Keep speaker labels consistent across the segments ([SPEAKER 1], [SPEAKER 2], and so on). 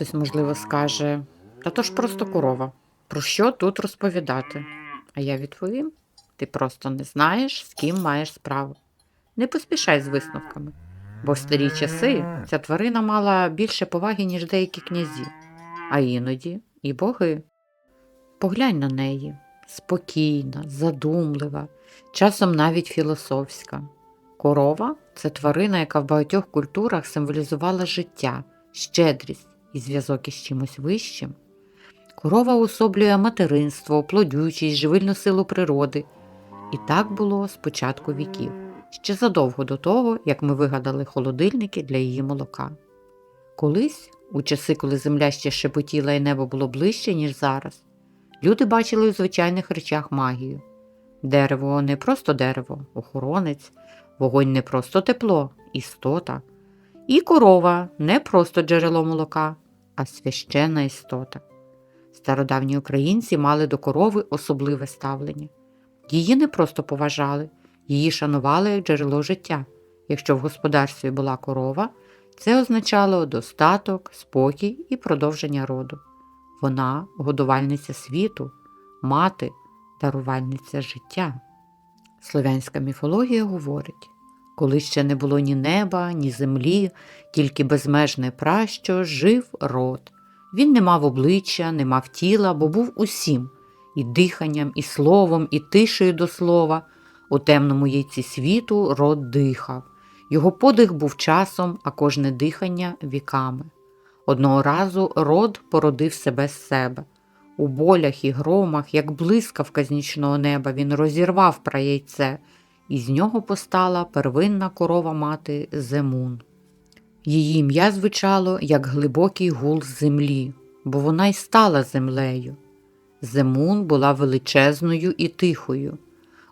[SPEAKER 1] Хтось, можливо, скаже, та то ж просто корова. Про що тут розповідати? А я відповім: ти просто не знаєш, з ким маєш справу. Не поспішай з висновками, бо в старі часи ця тварина мала більше поваги, ніж деякі князі, а іноді і боги. Поглянь на неї спокійна, задумлива, часом навіть філософська. Корова це тварина, яка в багатьох культурах символізувала життя, щедрість і зв'язок із чимось вищим. Корова уособлює материнство, плодючість, живильну силу природи. І так було з початку віків, ще задовго до того, як ми вигадали холодильники для її молока. Колись, у часи, коли земля ще шепотіла і небо було ближче, ніж зараз, люди бачили у звичайних речах магію. Дерево не просто дерево, охоронець, вогонь не просто тепло, істота. І корова не просто джерело молока, а священна істота. Стародавні українці мали до корови особливе ставлення. Її не просто поважали, її шанували як джерело життя. Якщо в господарстві була корова, це означало достаток, спокій і продовження роду. Вона годувальниця світу, мати, дарувальниця життя. Слов'янська міфологія говорить, коли ще не було ні неба, ні землі, тільки безмежне пращо жив род. Він не мав обличчя, не мав тіла, бо був усім і диханням, і словом, і тишею до слова. У темному яйці світу род дихав. Його подих був часом, а кожне дихання віками. Одного разу род породив себе з себе. У болях і громах, як блискавка з нічного неба, він розірвав праяйце, і з нього постала первинна корова мати Земун. Її ім'я звучало як глибокий гул з землі, бо вона й стала землею. Земун була величезною і тихою.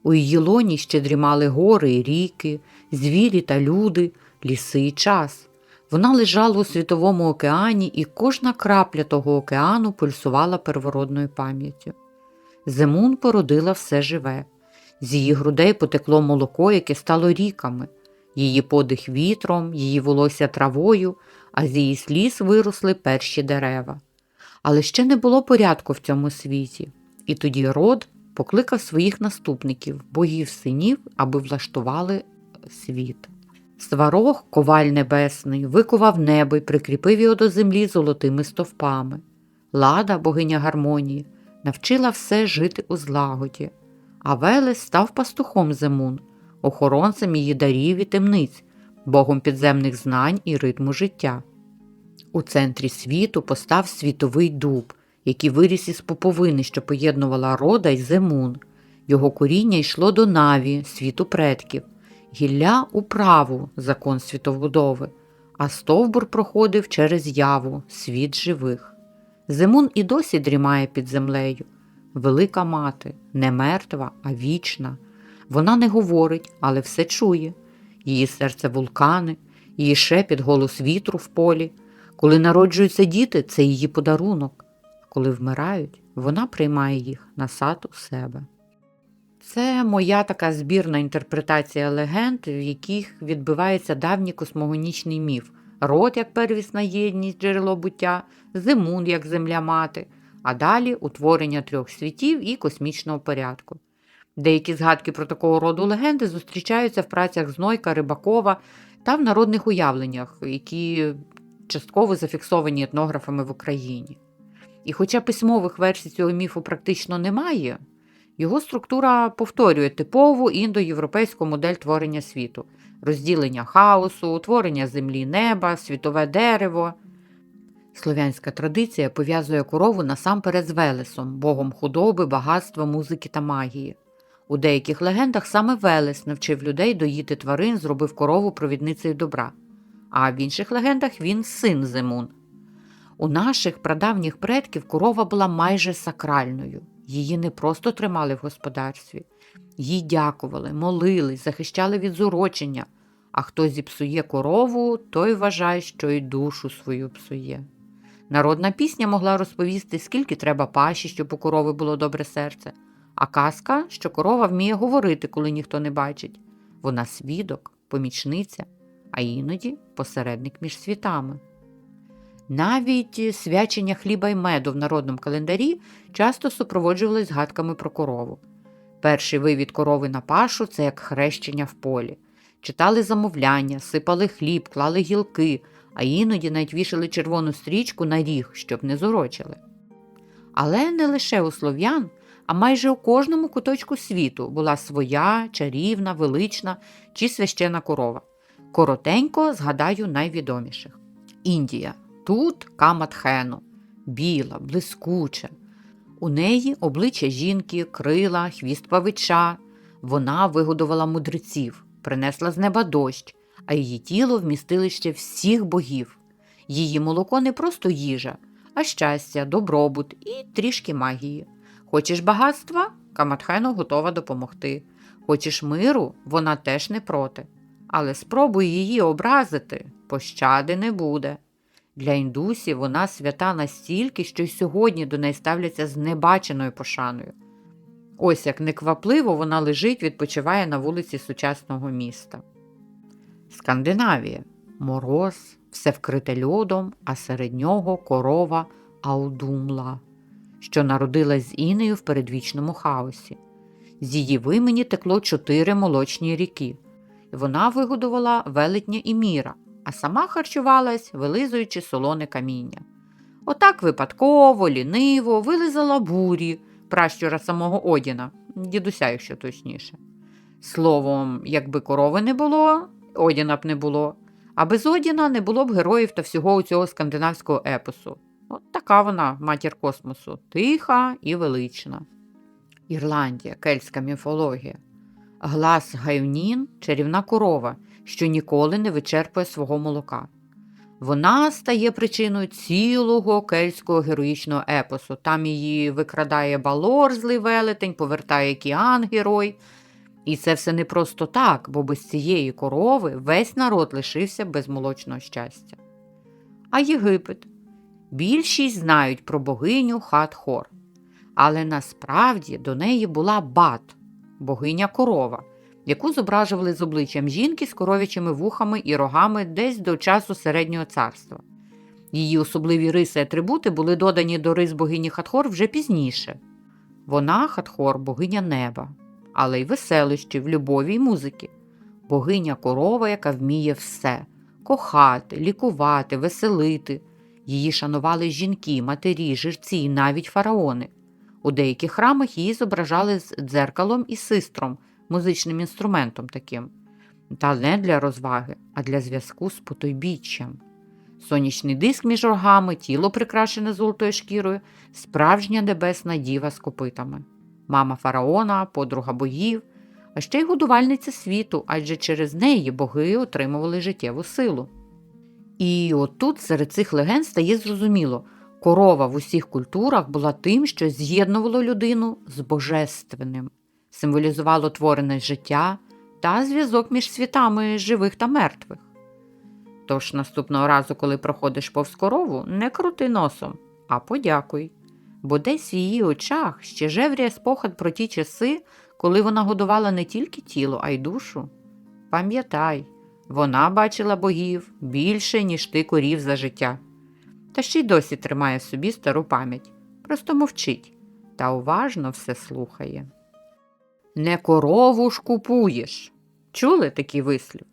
[SPEAKER 1] У її лоні ще дрімали гори і ріки, звірі та люди, ліси і час. Вона лежала у світовому океані, і кожна крапля того океану пульсувала первородною пам'яттю. Земун породила все живе. З її грудей потекло молоко, яке стало ріками, її подих вітром, її волосся травою, а з її сліз виросли перші дерева. Але ще не було порядку в цьому світі, і тоді род покликав своїх наступників, богів синів, аби влаштували світ. Сварог, коваль небесний, викував небо й прикріпив його до землі золотими стовпами. Лада, богиня гармонії, навчила все жити у злагоді, а Велес став пастухом Земун, охоронцем її дарів і темниць, богом підземних знань і ритму життя. У центрі світу постав світовий дуб, який виріс із поповини, що поєднувала рода й Земун. Його коріння йшло до Наві, світу предків, гілля у праву закон світовбудови, а стовбур проходив через яву, світ живих. Зимун і досі дрімає під землею. Велика мати, не мертва, а вічна. Вона не говорить, але все чує. Її серце вулкани, її шепіт голос вітру в полі. Коли народжуються діти, це її подарунок. Коли вмирають, вона приймає їх на сад у себе. Це моя така збірна інтерпретація легенд, в яких відбивається давній космогонічний міф. Род як первісна єдність, джерело буття, зимун як земля мати, а далі утворення трьох світів і космічного порядку. Деякі згадки про такого роду легенди зустрічаються в працях Знойка, Рибакова та в народних уявленнях, які частково зафіксовані етнографами в Україні. І хоча письмових версій цього міфу практично немає, його структура повторює типову індоєвропейську модель творення світу, розділення хаосу, утворення землі неба, світове дерево. Слов'янська традиція пов'язує корову насамперед з Велесом, богом худоби, багатства, музики та магії. У деяких легендах саме Велес навчив людей доїти тварин, зробив корову провідницею добра, а в інших легендах він син Зимун. У наших прадавніх предків корова була майже сакральною. Її не просто тримали в господарстві, їй дякували, молились, захищали від зурочення. А хто зіпсує корову, той вважає, що й душу свою псує. Народна пісня могла розповісти, скільки треба паші, щоб у корови було добре серце, а казка, що корова вміє говорити, коли ніхто не бачить. Вона свідок, помічниця, а іноді посередник між світами. Навіть свячення хліба й меду в народному календарі часто супроводжувалось згадками про корову. Перший вивід корови на пашу це як хрещення в полі. Читали замовляння, сипали хліб, клали гілки, а іноді навіть вішали червону стрічку на ріг, щоб не зорочили. Але не лише у слов'ян, а майже у кожному куточку світу була своя чарівна, велична чи священа корова. Коротенько згадаю найвідоміших: Індія. Тут каматхену, біла, блискуча. У неї обличчя жінки, крила, хвіст павича. Вона вигодувала мудреців, принесла з неба дощ, а її тіло вмістилище всіх богів. Її молоко не просто їжа, а щастя, добробут і трішки магії. Хочеш багатства? Каматхену готова допомогти. Хочеш миру, вона теж не проти. Але спробуй її образити, пощади не буде. Для індусів вона свята настільки, що й сьогодні до неї ставляться з небаченою пошаною. Ось як неквапливо вона лежить, відпочиває на вулиці сучасного міста. Скандинавія мороз, все вкрите льодом, а серед нього корова Аудумла, що народилась з Інею в передвічному хаосі. З її вимені текло чотири молочні ріки, вона вигодувала велетня і міра, а сама харчувалась, вилизуючи солоне каміння. Отак випадково, ліниво вилизала бурі, пращура самого Одіна, дідуся, якщо точніше. Словом, якби корови не було, Одіна б не було, а без Одіна не було б героїв та всього цього скандинавського епосу. От така вона, матір космосу, тиха і велична. Ірландія, кельтська міфологія. Глас Гайвнін чарівна корова, що ніколи не вичерпує свого молока. Вона стає причиною цілого кельтського героїчного епосу. Там її викрадає балор злий велетень, повертає океан герой. І це все не просто так, бо без цієї корови весь народ лишився без молочного щастя. А Єгипет. Більшість знають про богиню Хат-Хор. Але насправді до неї була бат, богиня корова, яку зображували з обличчям жінки з коров'ячими вухами і рогами десь до часу середнього царства. Її особливі риси і атрибути були додані до рис богині Хатхор вже пізніше. Вона, Хатхор, богиня неба, але й веселищів, любові й музики, богиня корова, яка вміє все кохати, лікувати, веселити. Її шанували жінки, матері, жерці і навіть фараони. У деяких храмах її зображали з дзеркалом і систром, музичним інструментом таким, та не для розваги, а для зв'язку з потойбіччям. Сонячний диск між рогами, тіло прикрашене золотою шкірою, справжня небесна діва з копитами, мама фараона, подруга богів, а ще й годувальниця світу, адже через неї боги отримували життєву силу. І отут серед цих легенд стає зрозуміло, корова в усіх культурах була тим, що з'єднувало людину з божественним, символізувало творене життя та зв'язок між світами живих та мертвих. Тож наступного разу, коли проходиш повз корову, не крути носом, а подякуй, бо десь в її очах ще жевріє спогад про ті часи, коли вона годувала не тільки тіло, а й душу. Пам'ятай, вона бачила богів більше, ніж ти корів за життя. Та ще й досі тримає в собі стару пам'ять, просто мовчить та уважно все слухає. Не корову ж купуєш. Чули такий вислів?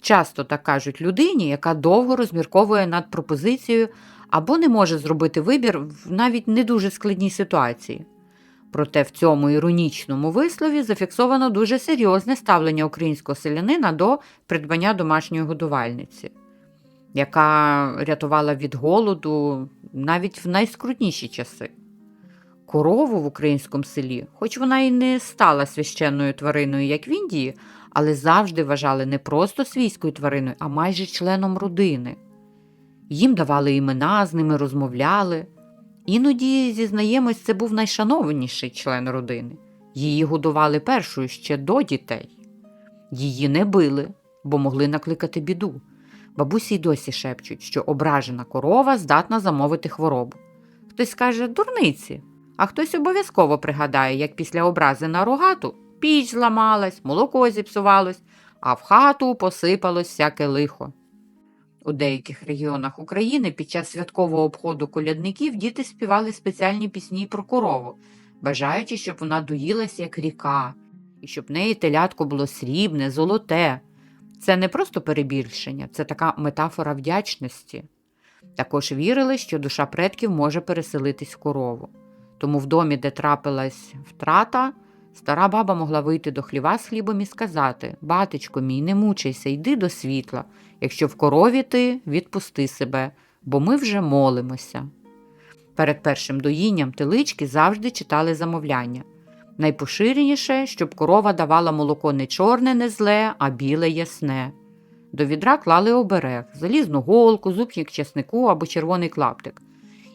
[SPEAKER 1] Часто так кажуть людині, яка довго розмірковує над пропозицією або не може зробити вибір в навіть не дуже складній ситуації. Проте в цьому іронічному вислові зафіксовано дуже серйозне ставлення українського селянина до придбання домашньої годувальниці, яка рятувала від голоду навіть в найскрутніші часи. Корову в українському селі, хоч вона і не стала священною твариною, як в Індії, але завжди вважали не просто свійською твариною, а майже членом родини. Їм давали імена, з ними розмовляли. Іноді, зізнаємось, це був найшанованіший член родини. Її годували першою ще до дітей. Її не били, бо могли накликати біду. Бабусі й досі шепчуть, що ображена корова здатна замовити хворобу. Хтось каже дурниці, а хтось обов'язково пригадає, як після образи на рогату піч зламалась, молоко зіпсувалось, а в хату посипалось всяке лихо. У деяких регіонах України під час святкового обходу колядників діти співали спеціальні пісні про корову, бажаючи, щоб вона доїлась як ріка, і щоб в неї телятко було срібне, золоте. Це не просто перебільшення, це така метафора вдячності. Також вірили, що душа предків може переселитись в корову. Тому в домі, де трапилась втрата, стара баба могла вийти до хліва з хлібом і сказати: Батечко мій, не мучайся, йди до світла. Якщо в корові ти, відпусти себе, бо ми вже молимося. Перед першим доїнням телички завжди читали замовляння. Найпоширеніше, щоб корова давала молоко не чорне, не зле, а біле ясне. До відра клали оберег, залізну голку, зубчик чеснику або червоний клаптик.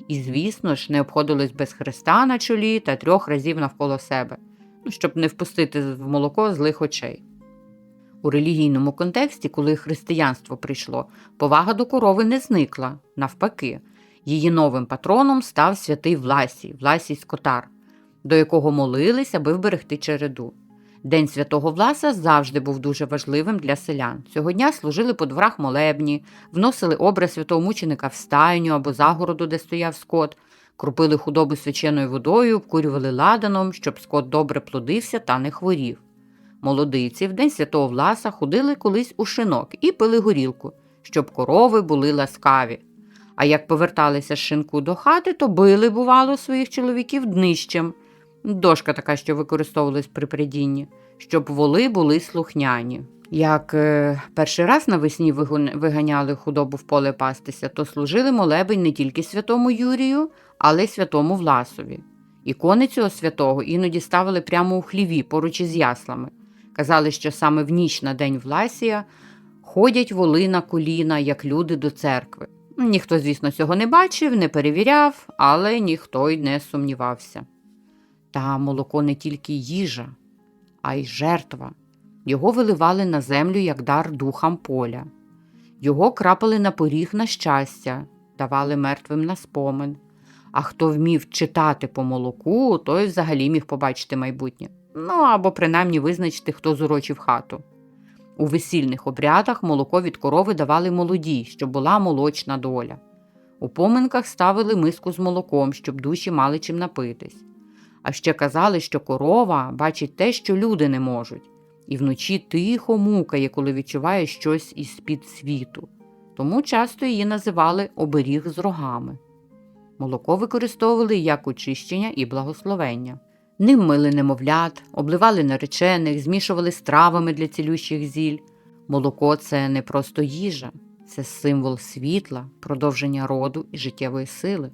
[SPEAKER 1] І, звісно ж, не обходилось без хреста на чолі та трьох разів навколо себе, ну, щоб не впустити в молоко злих очей. У релігійному контексті, коли християнство прийшло, повага до корови не зникла. Навпаки, її новим патроном став святий Власій, Власій Скотар, до якого молились, аби вберегти череду. День святого Власа завжди був дуже важливим для селян. Цього дня служили по дворах молебні, вносили образ святого мученика в стайню або загороду, де стояв скот, крупили худобу свяченою водою, обкурювали ладаном, щоб скот добре плодився та не хворів. Молодиці в день святого Власа ходили колись у шинок і пили горілку, щоб корови були ласкаві. А як поверталися з шинку до хати, то били, бувало, своїх чоловіків днищем. Дошка така, що використовувалась при придінні, щоб воли були слухняні. Як е, перший раз навесні виганяли худобу в поле пастися, то служили молебень не тільки святому Юрію, але й святому Власові. Ікони цього святого іноді ставили прямо у хліві поруч із яслами. Казали, що саме в ніч на день Власія ходять воли на коліна, як люди до церкви. Ніхто, звісно, цього не бачив, не перевіряв, але ніхто й не сумнівався. Та молоко не тільки їжа, а й жертва. Його виливали на землю як дар духам поля. Його крапали на поріг на щастя, давали мертвим на спомин. А хто вмів читати по молоку, той взагалі міг побачити майбутнє. Ну або принаймні визначити, хто зурочив хату. У весільних обрядах молоко від корови давали молодій, щоб була молочна доля. У поминках ставили миску з молоком, щоб душі мали чим напитись. А ще казали, що корова бачить те, що люди не можуть, і вночі тихо мукає, коли відчуває щось із під світу. Тому часто її називали оберіг з рогами. Молоко використовували як очищення і благословення. Ним мили немовлят, обливали наречених, змішували з травами для цілющих зіль. Молоко це не просто їжа, це символ світла, продовження роду і життєвої сили.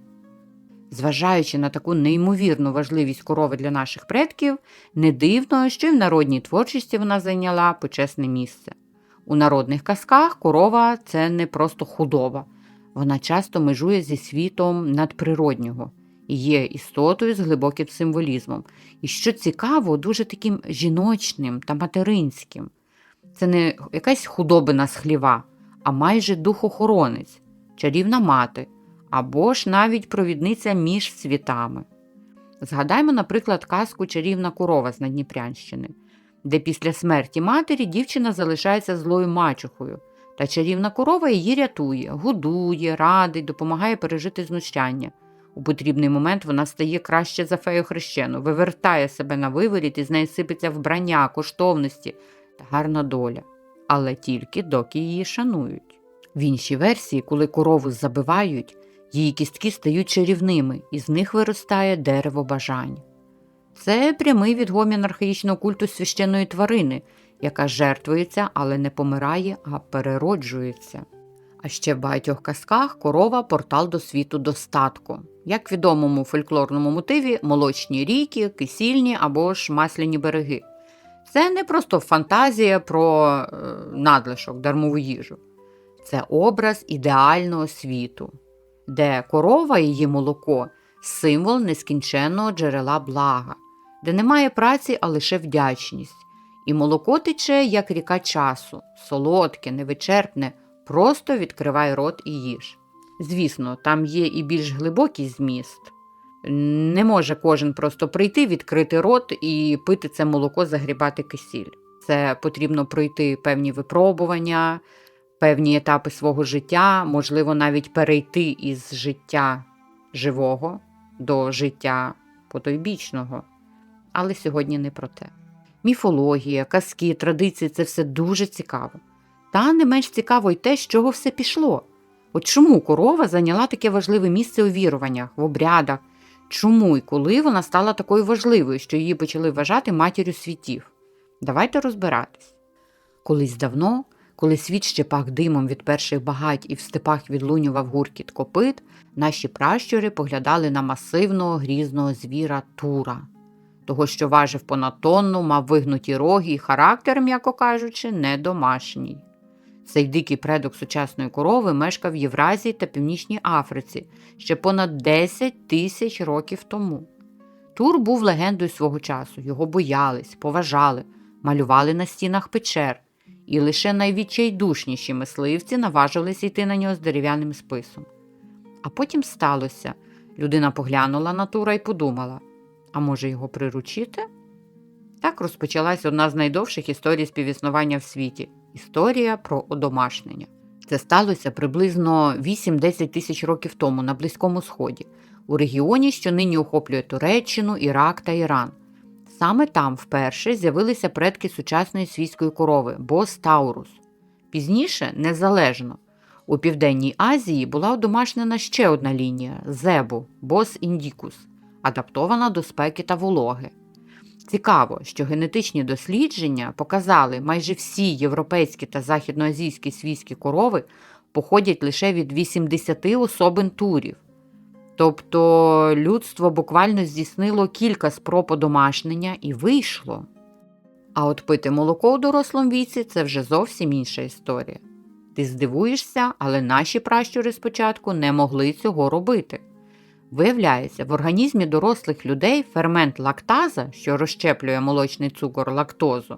[SPEAKER 1] Зважаючи на таку неймовірну важливість корови для наших предків, не дивно, що й в народній творчості вона зайняла почесне місце. У народних казках корова це не просто худоба, вона часто межує зі світом надприроднього є істотою з глибоким символізмом. І що цікаво, дуже таким жіночним та материнським. Це не якась худобина з хліва, а майже духохоронець, чарівна мати або ж навіть провідниця між світами. Згадаймо, наприклад, казку Чарівна корова з Надніпрянщини, де після смерті матері дівчина залишається злою мачухою, та чарівна корова її рятує, годує, радить, допомагає пережити знущання. У потрібний момент вона стає краще за фею хрещену, вивертає себе на виворіт і з неї сипеться вбрання, коштовності та гарна доля. Але тільки доки її шанують. В іншій версії, коли корову забивають, її кістки стають чарівними, і з них виростає дерево бажань. Це прямий відгомін архаїчного культу священної тварини, яка жертвується, але не помирає, а перероджується. Ще в багатьох казках корова портал до світу достатку. Як відомому фольклорному мотиві молочні ріки, кисільні або ж масляні береги. Це не просто фантазія про е, надлишок, дармову їжу. Це образ ідеального світу, де корова і її молоко символ нескінченного джерела блага, де немає праці, а лише вдячність. І молоко тече, як ріка часу, солодке, невичерпне, просто відкривай рот і їж. Звісно, там є і більш глибокий зміст. Не може кожен просто прийти, відкрити рот і пити це молоко, загрібати кисіль. Це потрібно пройти певні випробування, певні етапи свого життя, можливо, навіть перейти із життя живого до життя потойбічного. Але сьогодні не про те. Міфологія, казки, традиції це все дуже цікаво. Та не менш цікаво й те, з чого все пішло. От чому корова зайняла таке важливе місце у віруваннях, в обрядах, чому і коли вона стала такою важливою, що її почали вважати матір'ю світів? Давайте розбиратись. Колись давно, коли світ ще пах димом від перших багать і в степах відлунював гуркіт копит, наші пращури поглядали на масивного грізного звіра Тура, того, що важив понад тонну, мав вигнуті роги і характер, м'яко кажучи, не домашній. Цей дикий предок сучасної корови мешкав в Євразії та Північній Африці ще понад 10 тисяч років тому. Тур був легендою свого часу, його боялись, поважали, малювали на стінах печер, і лише найвідчайдушніші мисливці наважилися йти на нього з дерев'яним списом. А потім сталося. Людина поглянула на Тура і подумала: а може його приручити? Так розпочалась одна з найдовших історій співіснування в світі історія про одомашнення. Це сталося приблизно 8-10 тисяч років тому на Близькому Сході, у регіоні, що нині охоплює Туреччину, Ірак та Іран. Саме там вперше з'явилися предки сучасної свійської корови бос Таурус. Пізніше, незалежно, у Південній Азії була одомашнена ще одна лінія зебу бос індікус, адаптована до спеки та вологи. Цікаво, що генетичні дослідження показали, майже всі європейські та західноазійські свійські корови походять лише від 80 особин турів. Тобто людство буквально здійснило кілька спроб одомашнення і вийшло. А от пити молоко у дорослому віці це вже зовсім інша історія. Ти здивуєшся, але наші пращури спочатку не могли цього робити. Виявляється, в організмі дорослих людей фермент лактаза, що розщеплює молочний цукор лактозу,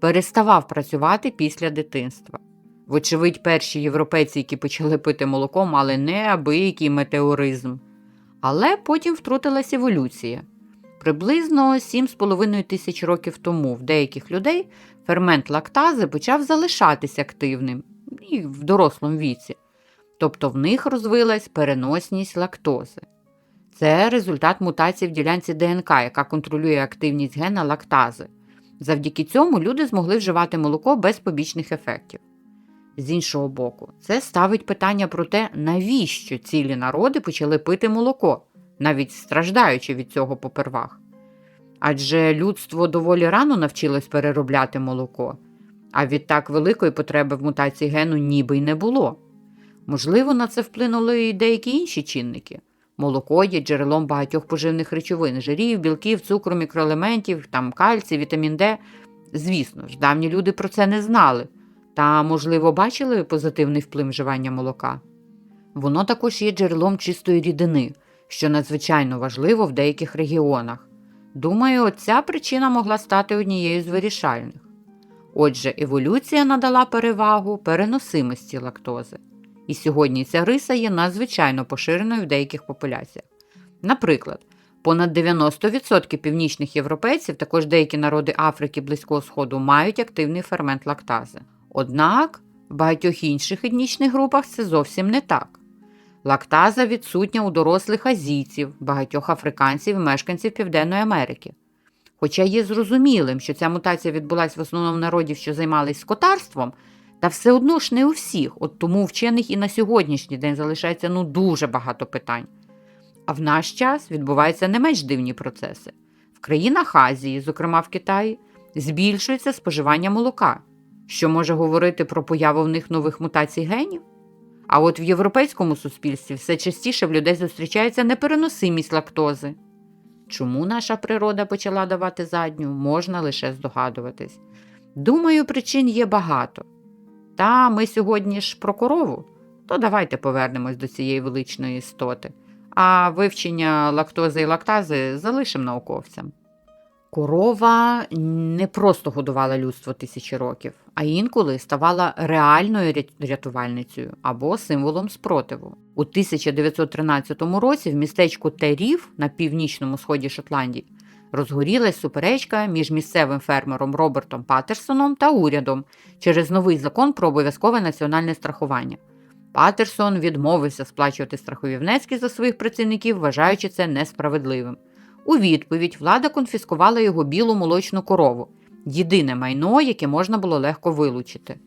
[SPEAKER 1] переставав працювати після дитинства. Вочевидь, перші європейці, які почали пити молоко, мали неабиякий метеоризм. Але потім втрутилася еволюція. Приблизно 7,5 тисяч років тому в деяких людей фермент лактази почав залишатися активним і в дорослому віці. Тобто в них розвилась переносність лактози. Це результат мутації в ділянці ДНК, яка контролює активність гена лактази. Завдяки цьому люди змогли вживати молоко без побічних ефектів. З іншого боку, це ставить питання про те, навіщо цілі народи почали пити молоко, навіть страждаючи від цього попервах. Адже людство доволі рано навчилось переробляти молоко, а відтак великої потреби в мутації гену ніби й не було. Можливо, на це вплинули і деякі інші чинники. Молоко є джерелом багатьох поживних речовин жирів, білків, цукру, мікроелементів, там кальцій, вітамін Д. Звісно ж, давні люди про це не знали та, можливо, бачили позитивний вплив вживання молока. Воно також є джерелом чистої рідини, що надзвичайно важливо в деяких регіонах. Думаю, ця причина могла стати однією з вирішальних. Отже, еволюція надала перевагу переносимості лактози. І сьогодні ця риса є надзвичайно поширеною в деяких популяціях. Наприклад, понад 90% північних європейців, також деякі народи Африки Близького Сходу, мають активний фермент лактази. Однак в багатьох інших етнічних групах це зовсім не так. Лактаза відсутня у дорослих азійців, багатьох африканців і мешканців Південної Америки. Хоча є зрозумілим, що ця мутація відбулася в основному народів, що займалися скотарством, та все одно ж не у всіх, от тому вчених і на сьогоднішній день залишається ну дуже багато питань. А в наш час відбуваються не менш дивні процеси. В країнах Азії, зокрема в Китаї, збільшується споживання молока, що може говорити про появу в них нових мутацій генів. А от в європейському суспільстві все частіше в людей зустрічається непереносимість лактози. Чому наша природа почала давати задню, можна лише здогадуватись. Думаю, причин є багато. Та ми сьогодні ж про корову, то давайте повернемось до цієї величної істоти, а вивчення лактози і лактази залишимо науковцям. Корова не просто годувала людство тисячі років, а інколи ставала реальною рятувальницею або символом спротиву. У 1913 році в містечку Терів на північному сході Шотландії Розгорілась суперечка між місцевим фермером Робертом Патерсоном та урядом через новий закон про обов'язкове національне страхування. Патерсон відмовився сплачувати страхові внески за своїх працівників, вважаючи це несправедливим. У відповідь влада конфіскувала його білу молочну корову єдине майно, яке можна було легко вилучити.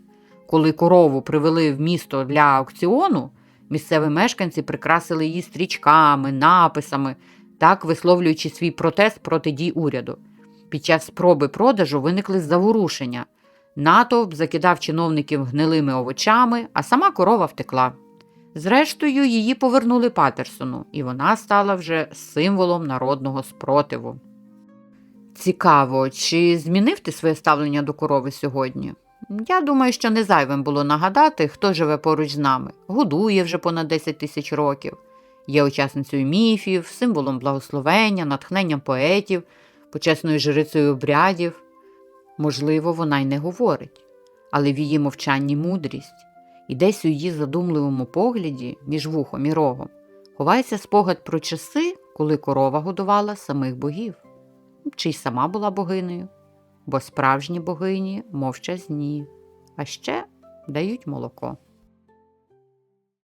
[SPEAKER 1] Коли корову привели в місто для аукціону, місцеві мешканці прикрасили її стрічками, написами, так висловлюючи свій протест проти дій уряду. Під час спроби продажу виникли заворушення. Натовп закидав чиновників гнилими овочами, а сама корова втекла. Зрештою, її повернули Патерсону, і вона стала вже символом народного спротиву. Цікаво, чи змінив ти своє ставлення до корови сьогодні? Я думаю, що не зайвим було нагадати, хто живе поруч з нами, годує вже понад 10 тисяч років, є учасницею міфів, символом благословення, натхненням поетів, почесною жрицею обрядів. Можливо, вона й не говорить, але в її мовчанні мудрість, і десь у її задумливому погляді між вухом і рогом ховається спогад про часи, коли корова годувала самих богів, чи й сама була богинею, бо справжні богині мовчазні, а ще дають молоко.